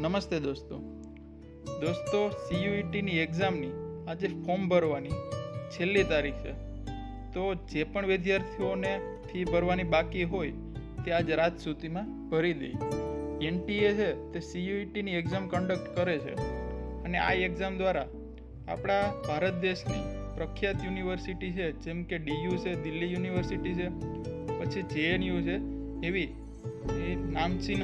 નમસ્તે દોસ્તો. દોસ્તો સીયુઈટીની એક્ઝામની આજે ફોર્મ ભરવાની. છેલ્લી તારીખ છે. તો જે પણ વિદ્યાર્થીઓને ફી ભરવાની બાકી હોય, તે આજ રાત સુધીમાં ભરી દે. એનટીએ છે, તે સીયુઈટીની એક્ઝામ કન્ડક્ટ કરે છે. અને આ એક્ઝામ દ્વારા આપણા ભારત દેશની પ્રખ્યાત યુનિવર્સિટી છે, જેમ કે ડીયુ છે, દિલ્હી યુનિવર્સિટી છે, પછી જેએનયુ છે, એવી એ નામચીન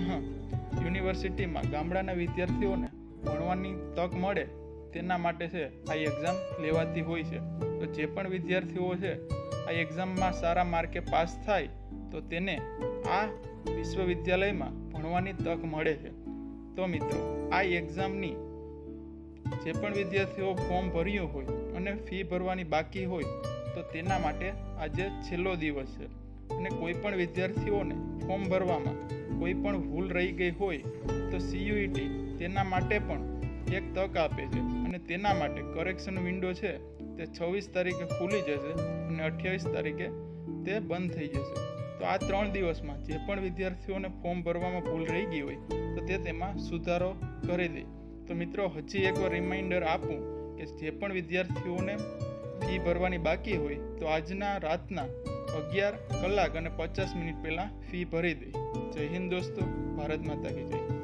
યુનિવર્સિટીમાં ગામડાના વિદ્યાર્થીઓને ભણવાની તક મળે તેના માટે છે, આ એક્ઝામ લેવાતી હોય છે. તો જે પણ વિદ્યાર્થીઓ છે, આ એક્ઝામમાં સારા માર્કે પાસ થાય, તો તેને આ વિશ્વવિદ્યાલયમાં ભણવાની તક મળે છે. તો મિત્રો, આ એક્ઝામની જે પણ વિદ્યાર્થીઓ ફોર્મ ભર્યું હોય અને ફી ભરવાની બાકી હોય, તો તેના માટે આજે છેલ્લો દિવસ છે. અને કોઈ પણ વિદ્યાર્થીઓને ફોર્મ ભરવામાં કોઈ પણ ભૂલ રહી ગઈ હોય તો સીયુઈટી તેના માટે પણ એક તક આપે છે. અને તેના માટે કરેક્શન વિન્ડો છે તે છવ્વીસ તારીખે ખુલી જશે અને અઠ્યાવીસ તારીખે તે બંધ થઈ જશે. તો આ ત્રણ દિવસમાં જે પણ વિદ્યાર્થીઓને ફોર્મ ભરવામાં ભૂલ રહી ગઈ હોય તો તે તેમાં સુધારો કરી દે. તો મિત્રો, હજી એકવાર રિમાઇન્ડર આપું કે જે પણ વિદ્યાર્થીઓને ફી ભરવાની બાકી હોય તો આજના રાતના અગિયાર કલાક અને પચાસ મિનિટ પહેલાં ફી ભરી દઈ જય હિન્દ દોસ્તો, ભારત માતા કી જય.